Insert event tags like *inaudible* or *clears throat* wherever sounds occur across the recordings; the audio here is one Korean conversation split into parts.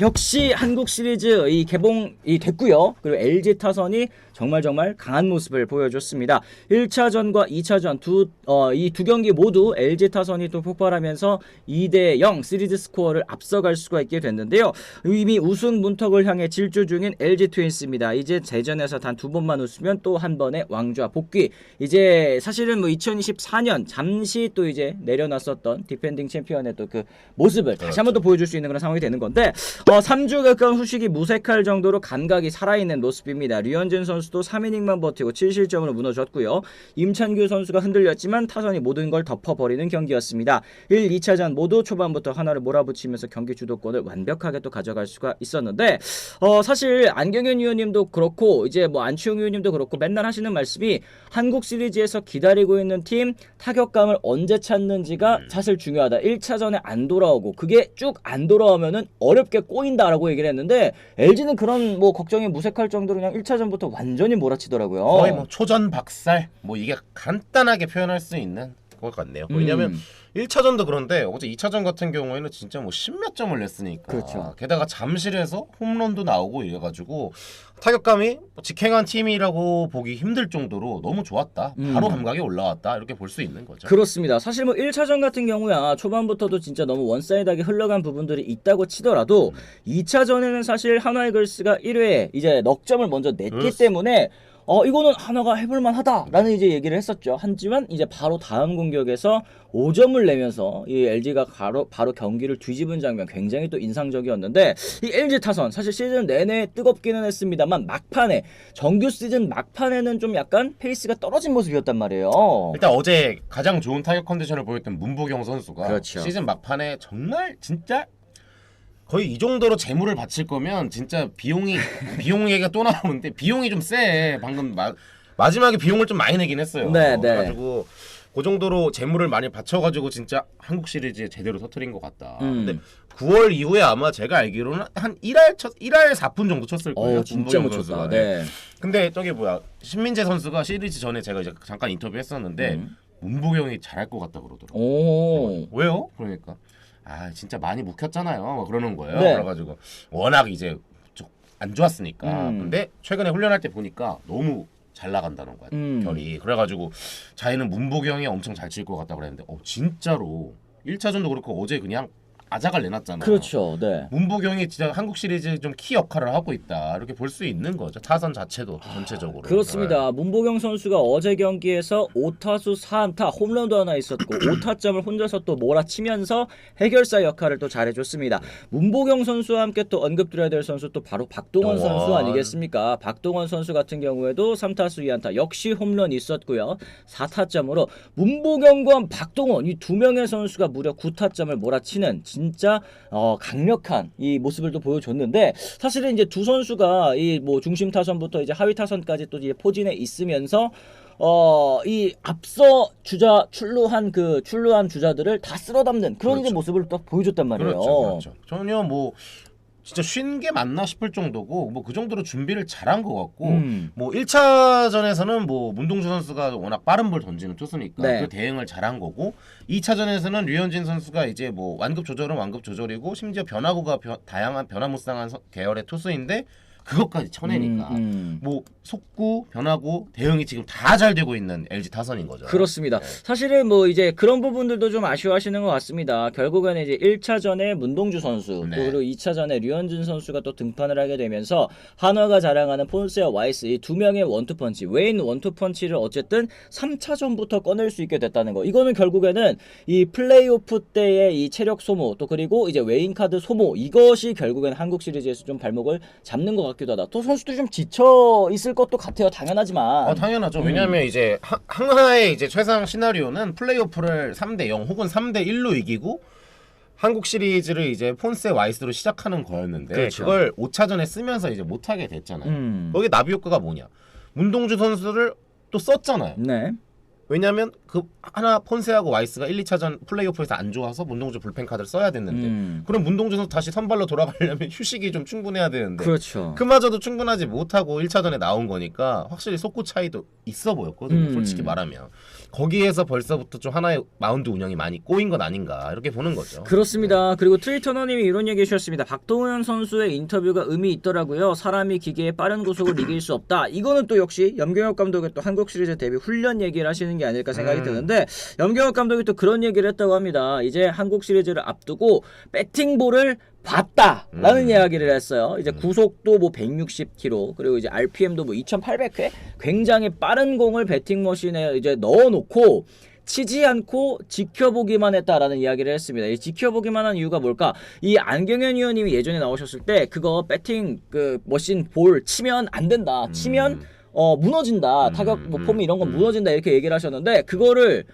역시 한국 시리즈 이 개봉이 됐고요. 그리고 LG 타선이 정말 정말 강한 모습을 보여줬습니다. 1차전과 2차전 두 어, 이두 경기 모두 LG 타선이 또 폭발하면서 2대 0 시리즈 스코어를 앞서갈 수가 있게 됐는데요. 이미 우승 문턱을 향해 질주 중인 LG 트윈스입니다. 이제 대전에서 단 두 번만 웃으면 또 한 번의 왕좌 복귀. 이제 사실은 뭐 2024년 잠시 또 이제 내려놨었던 디펜딩 챔피언의 또 그 모습을 다시 한번더 보여줄 수 있는 그런 상황이 되는 건데 어, 3주 가까운 후식이 무색할 정도로 감각이 살아있는 모습입니다. 류현진 선수도 3이닝만 버티고 7실점으로 무너졌고요. 임찬규 선수가 흔들렸지만 타선이 모든 걸 덮어버리는 경기였습니다. 1, 2차전 모두 초반부터 하나를 몰아붙이면서 경기 주도권을 완벽하게 또 가져갈 수가 있었는데 어, 사실 안경현 위원님도 그렇고 이제 뭐 안치홍 위원님도 그렇고 맨날 하시는 말씀이 한국 시리즈에서 기다리고 있는 팀 타격감을 언제 찾는지가 사실 중요하다. 1차전에 안 돌아오고 그게 쭉 안 돌아오면은 어렵게 꼬 인다라고 얘기를 했는데 LG는 그런 뭐 걱정이 무색할 정도로 그냥 1차전부터 완전히 몰아치더라고요. 거의 뭐 초전 박살 뭐 이게 간단하게 표현할 수 있는 것 같네요. 음. 왜냐하면 1차전도 그런데 어제 2차전 같은 경우에는 진짜 뭐 십몇 점을 냈으니까 그렇죠. 게다가 잠실에서 홈런도 나오고 이래가지고 타격감이 뭐 직행한 팀이라고 보기 힘들 정도로 너무 좋았다. 바로 음. 감각이 올라왔다. 이렇게 볼 수 있는 거죠. 그렇습니다. 사실 뭐 1차전 같은 경우야 초반부터도 진짜 너무 원사이드하게 흘러간 부분들이 있다고 치더라도 2차전에는 사실 한화이글스가 1회에 이제 넉 점을 먼저 냈기 그렇습니다. 때문에 어 이거는 한화가 해볼만 하다라는 이제 얘기를 했었죠. 하지만 이제 바로 다음 공격에서 5점을 내면서 이 LG가 바로 바로 경기를 뒤집은 장면 굉장히 또 인상적이었는데 이 LG 타선 사실 시즌 내내 뜨겁기는 했습니다만 막판에 정규 시즌 막판에는 좀 약간 페이스가 떨어진 모습이었단 말이에요. 일단 어제 가장 좋은 타격 컨디션을 보였던 문보경 선수가 그렇죠. 시즌 막판에 정말 진짜 거의 이 정도로 재물을 바칠 거면 진짜 비용이 *laughs* 비용 얘기가 또 나오는데 비용이 좀 세. 방금 마, 마지막에 비용을 좀 많이 내긴 했어요. 네, 네. 그래가지고 그 정도로 재물을 많이 바쳐가지고 진짜 한국 시리즈에 제대로 터트린 것 같다. 음. 근데 9월 이후에 아마 제가 알기로는 한 1할 첫 1할 4분 정도 쳤을 거예요. 어 진짜 못 쳤다. 선수가. 네. 근데 저기 뭐야 신민재 선수가 시리즈 전에 제가 이제 잠깐 인터뷰했었는데 음. 문보경이 잘할 것 같다 그러더라고. 오. 왜요? 그러니까 아 진짜 많이 묵혔잖아요. 막 그러는 거예요. 네. 그래가지고 워낙 이제 좀안 좋았으니까. 음. 근데 최근에 훈련할 때 보니까 너무 잘 나간다는 거야 음. 결이. 그래가지고 자기는 문보경이 엄청 잘 칠 것 같다 그랬는데 어 진짜로 1차전도 그렇고 어제 그냥 아작을 내놨잖아. 그렇죠. 네. 문보경이 진짜 한국 시리즈 좀 키 역할을 하고 있다 이렇게 볼 수 있는 거죠 타선 자체도 전체적으로 그렇습니다. 문보경 선수가 어제 경기에서 5타수 4안타 홈런도 하나 있었고 *clears throat* 5타점을 혼자서 또 몰아치면서 해결사 역할을 또 잘해줬습니다. 문보경 선수와 함께 또 언급드려야 될 선수 또 바로 박동원 박동원. 선수 아니겠습니까? 박동원 선수 같은 경우에도 3타수 2안타 역시 홈런 있었고요. 4타점으로 문보경과 박동원 이 두 명의 선수가 무려 9타점을 몰아치는 진짜 어, 강력한 이 모습을 또 보여줬는데 사실은 이제 두 선수가 이 뭐 중심 타선부터 이제 하위 타선까지 또 이제 포진에 있으면서 어 이 앞서 주자 출루한 그 출루한 주자들을 다 쓸어담는 그런 그렇죠. 모습을 또 보여줬단 말이에요. 그렇죠, 그렇죠. 전혀 뭐 진짜 쉰 게 맞나 싶을 정도고 뭐 그 정도로 준비를 잘한 것 같고 음. 뭐 1차전에서는 뭐 문동주 선수가 워낙 빠른 볼 던지는 투수니까 네. 그 대응을 잘한 거고 2차전에서는 류현진 선수가 이제 뭐 완급 조절은 완급 조절이고 심지어 변화구가 변- 다양한 변화무쌍한 서- 계열의 투수인데 그것까지 쳐내니까 음, 음. 뭐 속구 변화구 대응이 지금 다 잘 되고 있는 LG 타선인 거죠. 그렇습니다. 네. 사실은 뭐 이제 그런 부분들도 좀 아쉬워하시는 것 같습니다. 결국에는 이제 1차전에 문동주 선수 네. 또 그리고 2차전에 류현진 선수가 또 등판을 하게 되면서 한화가 자랑하는 폰세와 와이스 이 두 명의 원투펀치 웨인 원투펀치를 어쨌든 3차전부터 꺼낼 수 있게 됐다는 거. 이거는 결국에는 이 플레이오프 때의 이 체력 소모 또 그리고 이제 웨인 카드 소모 이것이 결국엔 한국 시리즈에서 좀 발목을 잡는 것 같 기도 하다. 또 선수도 좀 지쳐 있을 것도 같아요. 당연하지만. 어, 당연하죠. 음. 왜냐하면 이제 하- 항하의 이제 최상 시나리오는 플레이오프를 3대 0 혹은 3대 1로 이기고 한국 시리즈를 이제 폰세 와이스로 시작하는 거였는데 그렇죠. 그걸 5차전에 쓰면서 이제 못 하게 됐잖아요. 음. 거기 나비 효과가 뭐냐? 문동주 선수를 또 썼잖아요. 네. 왜냐하면 그 하나 폰세하고 와이스가 1, 2차전 플레이오프에서 안 좋아서 문동주 불펜 카드를 써야 됐는데 음. 그럼 문동주 선수 다시 선발로 돌아가려면 *laughs* 휴식이 좀 충분해야 되는데 그렇죠. 그마저도 충분하지 못하고 1차전에 나온 거니까 확실히 속구 차이도 있어 보였거든요. 음. 솔직히 말하면 거기에서 벌써부터 좀 하나의 마운드 운영이 많이 꼬인 건 아닌가 이렇게 보는 거죠. 그렇습니다. 그리고 트위터너님이 이런 얘기 해주셨습니다. 박동현 선수의 인터뷰가 의미 있더라고요. 사람이 기계에 빠른 구속을 이길 수 없다. 이거는 또 역시 염경엽 감독의 또 한국 시리즈 데뷔 훈련 얘기를 하시는 게 아닐까 생각이 음. 드는데 염경엽 감독이 또 그런 얘기를 했다고 합니다. 이제 한국 시리즈를 앞두고 배팅볼을 봤다라는 음. 이야기를 했어요. 이제 구속도 뭐 160km 그리고 이제 RPM도 뭐 2,800회 굉장히 빠른 공을 배팅 머신에 이제 넣어놓고 치지 않고 지켜보기만 했다라는 이야기를 했습니다. 이 지켜보기만 한 이유가 뭘까? 이 안경현 의원님이 예전에 나오셨을 때 그거 배팅 그 머신 볼 치면 안 된다. 치면 어 무너진다. 음, 타격 뭐 음, 폼이 이런 건 음. 무너진다 이렇게 얘기를 하셨는데 그거를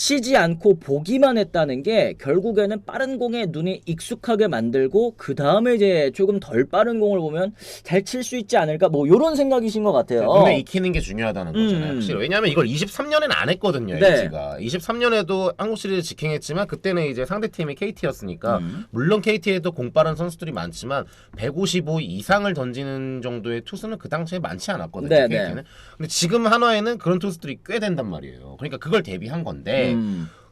치지 않고 보기만 했다는 게 결국에는 빠른 공에 눈이 익숙하게 만들고 그 다음에 이제 조금 덜 빠른 공을 보면 잘 칠 수 있지 않을까 뭐 이런 생각이신 것 같아요. 눈에 익히는 게 중요하다는 거잖아요. 음. 확실히. 왜냐하면 이걸 23년에는 안 했거든요. 네. LG가 23년에도 한국 시리즈 직행했지만 그때는 이제 상대 팀이 KT였으니까 음. 물론 KT에도 공 빠른 선수들이 많지만 155 이상을 던지는 정도의 투수는 그 당시에 많지 않았거든요. 네, KT는. 네. 근데 지금 한화에는 그런 투수들이 꽤 된단 말이에요. 그러니까 그걸 대비한 건데 음.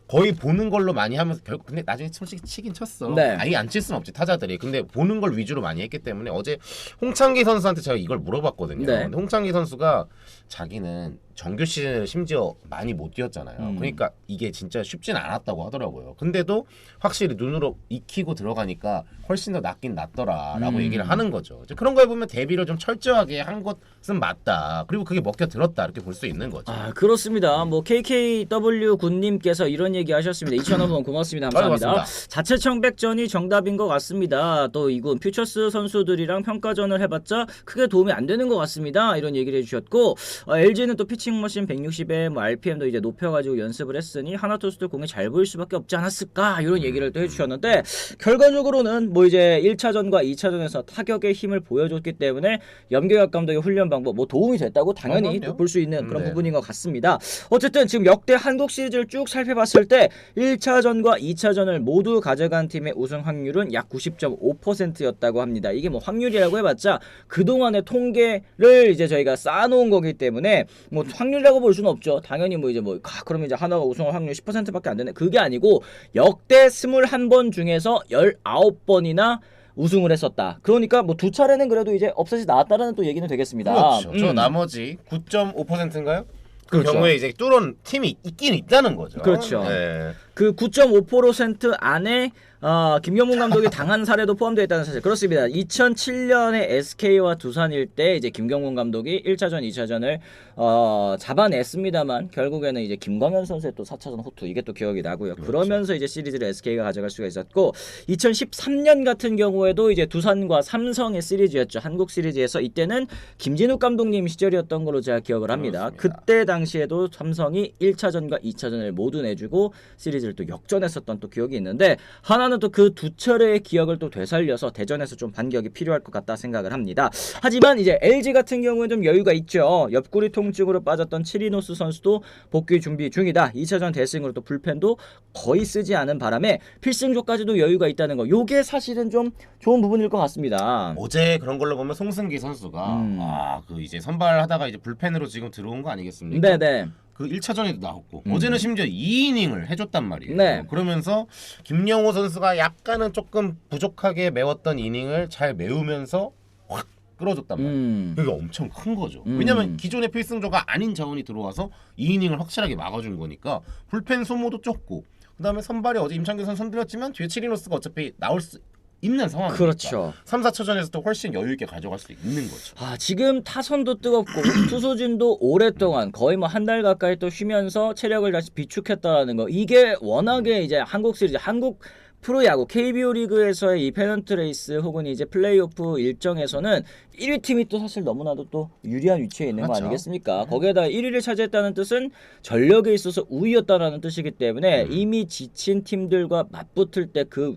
거의 보는 걸로 많이 하면서 결국 근데 나중에 솔직히 치긴 쳤어. 네. 아예 안 칠 수는 없지 타자들이. 근데 보는 걸 위주로 많이 했기 때문에 어제 홍창기 선수한테 제가 이걸 물어봤거든요. 네. 근데 홍창기 선수가 자기는 정규 시즌을 심지어 많이 못 뛰었잖아요. 음. 그러니까 이게 진짜 쉽진 않았다고 하더라고요. 근데도 확실히 눈으로 익히고 들어가니까 훨씬 더 낫긴 낫더라라고 음. 얘기를 하는 거죠. 그런 걸 보면 대비를 좀 철저하게 한 것은 맞다. 그리고 그게 먹혀 들었다 이렇게 볼 수 있는 거죠. 아 그렇습니다. 뭐 KKW 군님께서 이런 얘기 하셨습니다. 2,000원 고맙습니다. 감사합니다. 아유, 자체 청백전이 정답인 것 같습니다. 또 이군 퓨처스 선수들이랑 평가전을 해봤자 크게 도움이 안 되는 것 같습니다. 이런 얘기를 해주셨고 LG는 또 피칭 머신 160에 뭐 RPM도 이제 높여가지고 연습을 했으니 하나 투수들 공이 잘 보일 수밖에 없지 않았을까 이런 얘기를 또 해주셨는데 결과적으로는 뭐 이제 1차전과 2차전에서 타격의 힘을 보여줬기 때문에 염경엽 감독의 훈련 방법 뭐 도움이 됐다고 당연히 아, 그럼요. 볼수 있는 그런 네. 부분인 것 같습니다. 어쨌든 지금 역대 한국 시리즈를 쭉 살펴봤을 때 1차전과 2차전을 모두 가져간 팀의 우승 확률은 약 90.5%였다고 합니다. 이게 뭐 확률이라고 해봤자 그동안의 통계를 이제 저희가 쌓아놓은 거기 때문에 뭐 확률이라고 볼 수는 없죠. 당연히 뭐 이제 뭐 아, 그러면 이제 하나가 우승할 확률 10%밖에 안 되네. 그게 아니고 역대 21번 중에서 19번이나 우승을 했었다. 그러니까 뭐 두 차례는 그래도 이제 없어지 나왔다라는 또 얘기는 되겠습니다. 그렇죠. 저 음. 나머지 9.5%인가요? 그 그렇죠. 경우에 이제 뚫은 팀이 있긴 있다는 거죠. 그렇죠. 네. 그 9.5% 안에 어, 김경문 감독이 당한 사례도 포함되어 있다는 사실 그렇습니다. 2007년에 SK와 두산일 때 이제 김경문 감독이 1차전, 2차전을 어, 잡아냈습니다만 결국에는 이제 김광현 선수의 또 4차전 호투 이게 또 기억이 나고요. 그렇죠. 그러면서 이제 시리즈를 SK가 가져갈 수가 있었고 2013년 같은 경우에도 이제 두산과 삼성의 시리즈였죠. 한국 시리즈에서 이때는 김진욱 감독님 시절이었던 걸로 제가 기억을 합니다. 그렇습니다. 그때 당시에도 삼성이 1차전과 2차전을 모두 내주고 시리즈 를 또 역전했었던 또 기억이 있는데 하나는 또 그 두 차례의 기억을 또 되살려서 대전에서 좀 반격이 필요할 것 같다 생각을 합니다. 하지만 이제 LG 같은 경우는 좀 여유가 있죠. 옆구리 통증으로 빠졌던 치리노스 선수도 복귀 준비 중이다. 2차전 대승으로 또 불펜도 거의 쓰지 않은 바람에 필승조까지도 여유가 있다는 거. 요게 사실은 좀 좋은 부분일 것 같습니다. 어제 그런 걸로 보면 송승기 선수가 음. 아, 그 이제 선발하다가 이제 불펜으로 지금 들어온 거 아니겠습니까? 네네. 그 1차전에도 나왔고 음. 어제는 심지어 2이닝을 해줬단 말이에요. 네. 그러면서 김영호 선수가 약간은 조금 부족하게 메웠던 이닝을 잘 메우면서 확 끌어줬단 말이에요. 음. 그게 엄청 큰 거죠. 음. 왜냐면 기존의 필승조가 아닌 자원이 들어와서 2이닝을 확실하게 막아준 거니까 불펜 소모도 적고 그다음에 선발이 어제 임창규 선수 손들었지만 뒤에 치리노스가 어차피 나올 수 있는 상황이니까 그렇죠. 3, 4차전에서도 훨씬 여유 있게 가져갈 수 있는 거죠. 아, 지금 타선도 뜨겁고 *clears throat* 투수진도 오랫동안 거의 뭐 한 달 가까이 또 쉬면서 체력을 다시 비축했다라는 거. 이게 워낙에 이제 한국 시리즈, 한국 프로야구 KBO 리그에서의 이 페넌트 레이스 혹은 이제 플레이오프 일정에서는 1위 팀이 또 사실 너무나도 또 유리한 위치에 있는 거 그렇죠. 아니겠습니까? 거기에다 1위를 차지했다는 뜻은 전력에 있어서 우위였다라는 뜻이기 때문에 음. 이미 지친 팀들과 맞붙을 때 그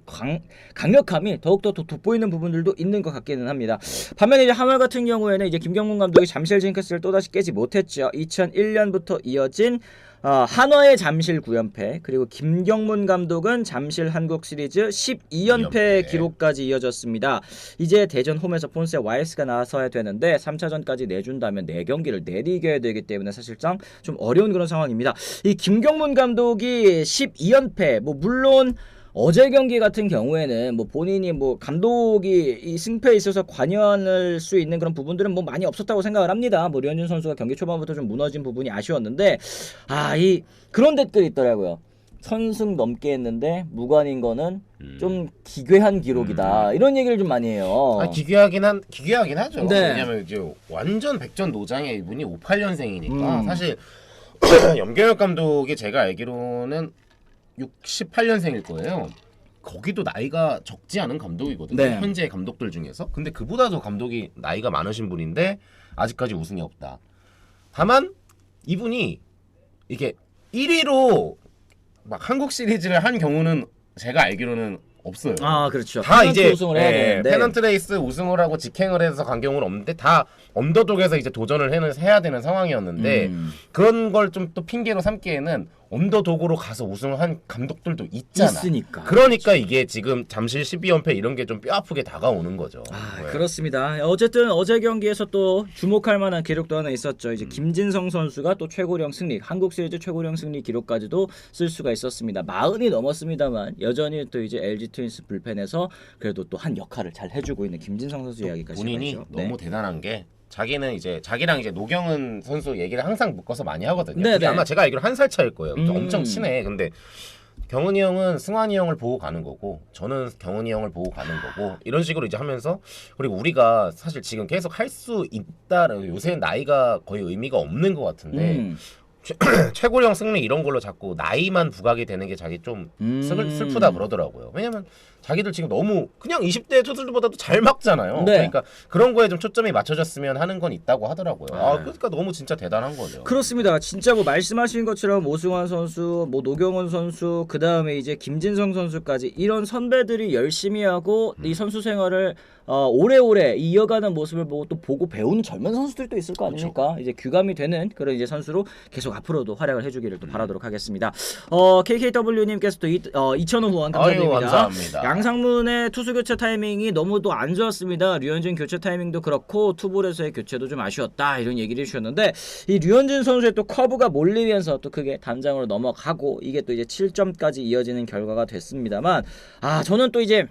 강력함이 더욱더 더 돋보이는 부분들도 있는 것 같기는 합니다. 반면에 이제 하말 같은 경우에는 이제 김경문 감독이 잠실 징크스를 또다시 깨지 못했죠. 2001년부터 이어진 아, 한화의 잠실 9연패 그리고 김경문 감독은 잠실 한국 시리즈 12연패 12연패. 기록까지 이어졌습니다. 이제 대전 홈에서 본세 YS가 나서야 되는데 3차전까지 내준다면 4경기를 내리겨야 되기 때문에 사실상 좀 어려운 그런 상황입니다. 이 김경문 감독이 12연패 뭐 물론 어제 경기 같은 경우에는 뭐 본인이 뭐 감독이 이 승패에 있어서 관여할 수 있는 그런 부분들은 뭐 많이 없었다고 생각을 합니다. 뭐 류현진 선수가 경기 초반부터 좀 무너진 부분이 아쉬웠는데 아 이 그런 댓글이 있더라고요. 선승 넘게 했는데 무관인 거는 좀 기괴한 기록이다. 이런 얘기를 좀 많이 해요. 아, 기괴하긴 한 기괴하긴 하죠. 네. 왜냐면 이제 완전 백전 노장의 이분이 58년생이니까 음. 사실 *clears throat* 염경엽 감독이 제가 알기로는 68년생일 거예요. 거기도 나이가 적지 않은 감독이거든요. 네. 현재 감독들 중에서. 근데 그보다도 감독이 나이가 많으신 분인데 아직까지 우승이 없다. 다만 이분이 이게 1위로 막 한국 시리즈를 한 경우는 제가 알기로는 없어요. 아 그렇죠. 다 페넌트 이제 우승을 해야 예, 되는데 페넌트 레이스 우승을 하고 직행을 해서 간 경우는 없는데 다 언더독에서 이제 도전을 해는 해야 되는 상황이었는데 음. 그런 걸 좀 또 핑계로 삼기에는 언더독으로 가서 우승을 한 감독들도 있잖아. 있으니까. 그러니까 이게 지금 잠실 12연패 이런 게 좀 뼈아프게 다가오는 거죠. 아, 네. 그렇습니다. 어쨌든 어제 경기에서 또 주목할 만한 기록도 하나 있었죠. 음. 이제 김진성 선수가 또 최고령 승리, 한국 시리즈 최고령 승리 기록까지도 쓸 수가 있었습니다. 마흔이 넘었습니다만 여전히 또 이제 LG 트윈스 불펜에서 그래도 또 한 역할을 잘 해주고 있는 김진성 선수 이야기까지 본인이 해봤죠. 너무 대단한 게 자기는 이제 자기랑 이제 노경은 선수 얘기를 항상 묶어서 많이 하거든요. 네, 그게 네. 아마 제가 알기로 한 살 차일 거예요. 음. 엄청 친해. 근데 경은이 형은 승환이 형을 보고 가는 거고 저는 경은이 형을 보고 가는 거고 이런 식으로 이제 하면서 그리고 우리가 사실 지금 계속 할 수 있다. 요새 나이가 거의 의미가 없는 것 같은데 음. *clears throat* 최고령 승리 이런 걸로 자꾸 나이만 부각이 되는 게 자기 좀 음. 슬, 슬프다 그러더라고요. 왜냐면 자기들 지금 너무 그냥 20대 투수들보다도 잘 막잖아요. 네. 그러니까 그런 거에 좀 초점이 맞춰졌으면 하는 건 있다고 하더라고요. 아, 네. 그러니까 너무 진짜 대단한 거죠. 그렇습니다. 진짜 뭐 말씀하신 것처럼 오승환 선수, 뭐 노경원 선수, 그 다음에 이제 김진성 선수까지 이런 선배들이 열심히 하고 음. 이 선수 생활을 어, 오래오래 이어가는 모습을 보고 또 보고 배우는 젊은 선수들도 있을 거 그렇죠. 아닙니까? 이제 규감이 되는 그런 이제 선수로 계속 앞으로도 활약을 해주기를 음. 또 바라도록 하겠습니다. 어, KKW님께서 또 이, 어, 2,000원 후원 감사드립니다. 아유, 감사합니다. 양상문의 투수 교체 타이밍이 너무도 안 좋았습니다. 류현진 교체 타이밍도 그렇고 투볼에서의 교체도 좀 아쉬웠다 이런 얘기를 해주셨는데 이 류현진 선수의 또 커브가 몰리면서 또 크게 단장으로 넘어가고 이게 또 이제 7점까지 이어지는 결과가 됐습니다만 아 저는 또 이제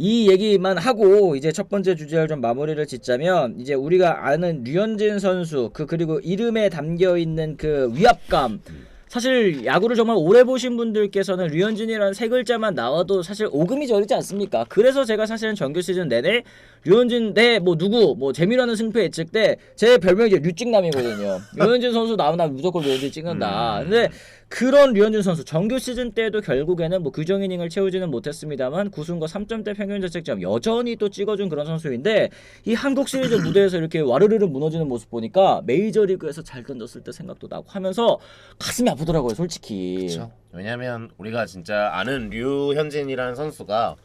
이 얘기만 하고 이제 첫 번째 주제를 좀 마무리를 짓자면 이제 우리가 아는 류현진 선수 그 그리고 이름에 담겨 있는 그 위압감 사실 야구를 정말 오래 보신 분들께서는 류현진이라는 세 글자만 나와도 사실 오금이 저리지 않습니까? 그래서 제가 사실은 정규 시즌 내내 류현진 대 뭐 누구 뭐 재미라는 승패 예측 때 제 별명이 이제 류찍남이거든요. *laughs* 류현진 선수 나오면 무조건 류현진 찍는다. 근데 그런 류현진 선수 정규 시즌 때도 결국에는 뭐 규정 이닝을 채우지는 못했습니다만 9승과 3점대 평균 자책점 여전히 또 찍어준 그런 선수인데 이 한국 시리즈 *clears throat* 무대에서 이렇게 와르르르 무너지는 모습 보니까 메이저리그에서 잘 던졌을 때 생각도 나고 하면서 가슴이 아프더라고요 솔직히 그렇죠. 왜냐면 우리가 진짜 아는 류현진이라는 선수가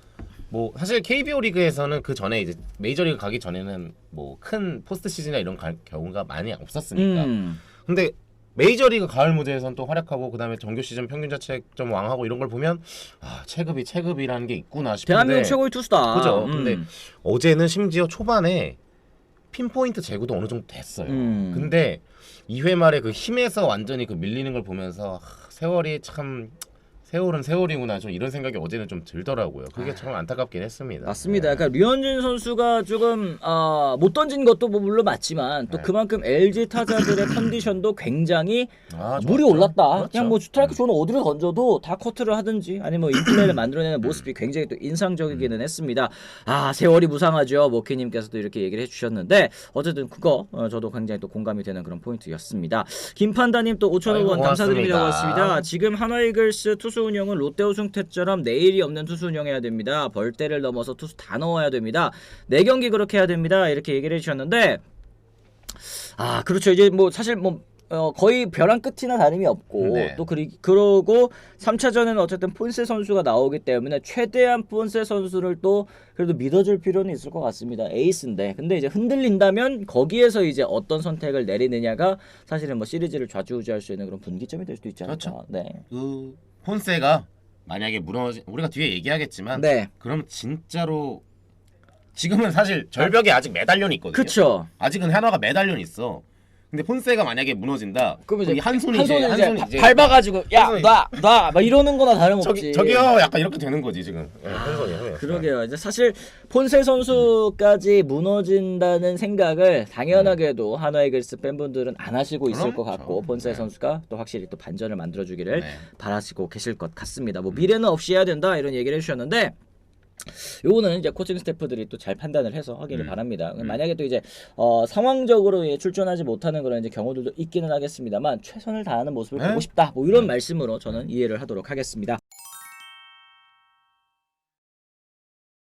뭐 사실 KBO 리그에서는 그 전에 이제 메이저리그 가기 전에는 뭐 큰 포스트 시즌이나 이런 가- 경우가 많이 없었으니까. 음. 근데 메이저리그 가을 무대에서는 또 활약하고 그다음에 정규 시즌 평균 자책점 왕하고 이런 걸 보면 아 체급이 체급이라는 게 있구나 싶은데 대한민국 최고의 투수다 그죠. 음. 근데 어제는 심지어 초반에 핀포인트 제구도 어느 정도 됐어요. 음. 근데 2회 말에 그 힘에서 완전히 그 밀리는 걸 보면서 하, 세월이 참 세월은 세월이구나 좀 이런 생각이 어제는 좀 들더라고요. 그게 참 안타깝긴 했습니다. 맞습니다. 네. 그러니까 류현진 선수가 조금 아, 못 던진 것도 뭐 물론 맞지만 또 네. 그만큼 LG 타자들의 컨디션도 굉장히 아, 물이. 올랐다. 그렇죠. 그냥 뭐 스트라이크 존 어디로 던져도 다 커트를 하든지 아니면 뭐 인플레이를 만들어내는 모습이 굉장히 또 인상적이기는 했습니다. 아 세월이 무상하죠. 모키님께서도 이렇게 얘기를 해주셨는데 어쨌든 그거 어, 저도 굉장히 또 공감이 되는 그런 포인트였습니다. 김판다님 또 5천 아이고, 원 감사드립니다. 고맙습니다. 고맙습니다. 지금 한화이글스 투수 운영은 롯데 우승 때처럼 내일이 없는 투수 운영해야 됩니다. 벌떼를 넘어서 투수 다 넣어야 됩니다. 네 경기 그렇게 해야 됩니다. 이렇게 얘기를 해주셨는데 아 그렇죠 이제 뭐 사실 뭐 어, 거의 벼랑 끝이나 다름이 없고 네. 또 그리 그러고 3차전에는 어쨌든 폰세 선수가 나오기 때문에 최대한 폰세 선수를 또 그래도 믿어줄 필요는 있을 것 같습니다. 에이스인데 근데 이제 흔들린다면 거기에서 이제 어떤 선택을 내리느냐가 사실은 뭐 시리즈를 좌지우지할 수 있는 그런 분기점이 될 수도 있지 않을까. 그렇죠. 네. 그 폰세가 만약에 무너지 우리가 뒤에 얘기하겠지만 네. 그럼 진짜로 지금은 사실 절벽에 아직 매달려 있거든요. 그렇죠. 아직은 하나가 매달려 있어. 근데 폰세가 만약에 무너진다. 그럼 이제 이한 손이 한 이제 손을 한 이제 손이 바- 이제 밟아가지고 한 손이- 야놔놔막 이러는 거나 다름없지. 저기 저기요 약간 이렇게 되는 거지 지금. 예, 한. 그러게요. 이제 사실 폰세 선수까지 무너진다는 생각을 당연하게도 한화 이글스 팬분들은 안 하시고 있을 그럼, 것 같고 그럼. 폰세 네. 선수가 또 확실히 또 반전을 만들어주기를 네. 바라시고 계실 것 같습니다. 뭐 미래는 없이 해야 된다 이런 얘기를 해주셨는데. 요거는 이제 코칭 스태프들이 또 잘 판단을 해서 하기를 음. 바랍니다. 만약에 또 이제 어, 상황적으로 예, 출전하지 못하는 그런 이제 경우들도 있기는 하겠습니다만 최선을 다하는 모습을 네. 보고 싶다. 뭐 이런 말씀으로 저는 이해를 하도록 하겠습니다.